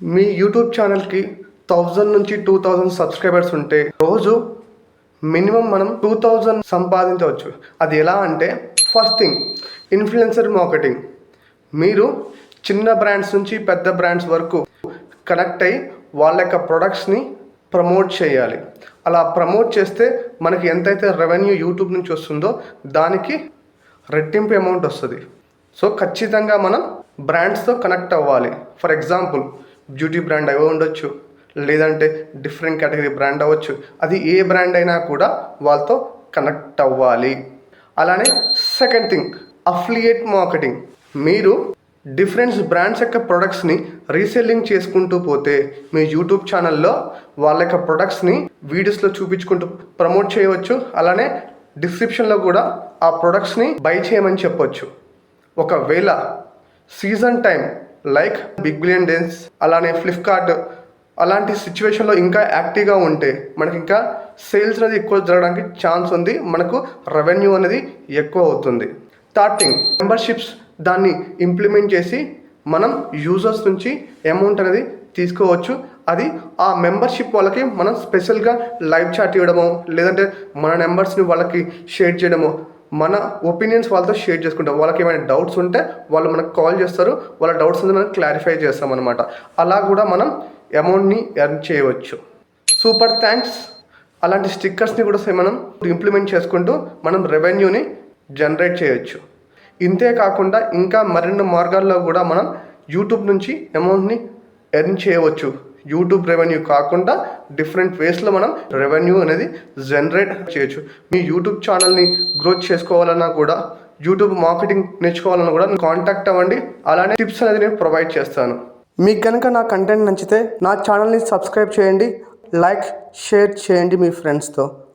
మీ YouTube ఛానల్కి thousand నుంచి two thousand subscribers ఉంటే రోజు మినిమం మనం టూ థౌజండ్ సంపాదించవచ్చు. అది ఎలా అంటే ఫస్ట్ థింగ్ ఇన్ఫ్లుయెన్సర్ మార్కెటింగ్ మీరు చిన్న బ్రాండ్స్ నుంచి పెద్ద బ్రాండ్స్ వరకు కనెక్ట్ అయ్యి వాళ్ళ యొక్క ప్రొడక్ట్స్ని ప్రమోట్ చేయాలి. అలా ప్రమోట్ చేస్తే మనకి ఎంతైతే రెవెన్యూ యూట్యూబ్ నుంచి వస్తుందో దానికి రెట్టింపు అమౌంట్ వస్తుంది. సో ఖచ్చితంగా మనం బ్రాండ్స్తో కనెక్ట్ అవ్వాలి. ఫర్ ఎగ్జాంపుల్ బ్యూటీ బ్రాండ్ అవి ఉండొచ్చు లేదంటే డిఫరెంట్ కేటగిరీ బ్రాండ్ అవ్వచ్చు. అది ఏ బ్రాండ్ అయినా కూడా వాళ్ళతో కనెక్ట్ అవ్వాలి. అలానే సెకండ్ థింగ్ అఫ్లియేట్ మార్కెటింగ్ మీరు డిఫరెంట్ బ్రాండ్స్ యొక్క ప్రొడక్ట్స్ని రీసెల్లింగ్ చేసుకుంటూ పోతే మీ యూట్యూబ్ ఛానల్లో వాళ్ళ యొక్క ప్రొడక్ట్స్ని వీడియోస్లో చూపించుకుంటూ ప్రమోట్ చేయవచ్చు. అలానే డిస్క్రిప్షన్లో కూడా ఆ ప్రొడక్ట్స్ని బై చేయమని చెప్పొచ్చు. ఒకవేళ season time like big billion days అలానే ఫ్లిప్కార్ట్. అలాంటి సిచ్యువేషన్లో ఇంకా యాక్టివ్గా ఉంటే మనకి ఇంకా సేల్స్ అనేది ఎక్కువ జరగడానికి ఛాన్స్ ఉంది. మనకు రెవెన్యూ అనేది ఎక్కువ అవుతుంది. థర్డ్ థింగ్ మెంబర్షిప్స్ దాన్ని ఇంప్లిమెంట్ చేసి మనం యూజర్స్ నుంచి అమౌంట్ అనేది తీసుకోవచ్చు. అది ఆ మెంబర్షిప్ వాళ్ళకి మనం స్పెషల్గా లైవ్ చాట్ ఇవ్వడమో లేదంటే మన నెంబర్స్ని వాళ్ళకి షేర్ చేయడము మన ఒపీనియన్స్ వాళ్ళతో షేర్ చేసుకుంటాం. వాళ్ళకి ఏమైనా డౌట్స్ ఉంటే వాళ్ళు మనకు కాల్ చేస్తారు. వాళ్ళ డౌట్స్ అనేది మనం క్లారిఫై చేస్తాం అనమాట అలా కూడా మనం అమౌంట్ని ఎర్న్ చేయవచ్చు. సూపర్ థ్యాంక్స్ అలాంటి స్టిక్కర్స్ని కూడా మనం ఇంప్లిమెంట్ చేసుకుంటూ మనం రెవెన్యూని జనరేట్ చేయొచ్చు. ఇంతే కాకుండా ఇంకా మరిన్ని మార్గాల్లో కూడా మనం యూట్యూబ్ నుంచి అమౌంట్ని ఎర్న్ చేయవచ్చు. యూట్యూబ్ రెవెన్యూ కాకుండా డిఫరెంట్ వేస్లో మనం రెవెన్యూ అనేది జనరేట్ చేయొచ్చు. మీ యూట్యూబ్ ఛానల్ని గ్రోత్ చేసుకోవాలన్నా కూడా యూట్యూబ్ మార్కెటింగ్ నేర్చుకోవాలన్నా కూడా కాంటాక్ట్ అవ్వండి. అలానే టిప్స్ అనేది నేను ప్రొవైడ్ చేస్తాను. మీకు కనుక నా కంటెంట్ నచ్చితే నా ఛానల్ని సబ్స్క్రైబ్ చేయండి. లైక్ షేర్ చేయండి మీ ఫ్రెండ్స్తో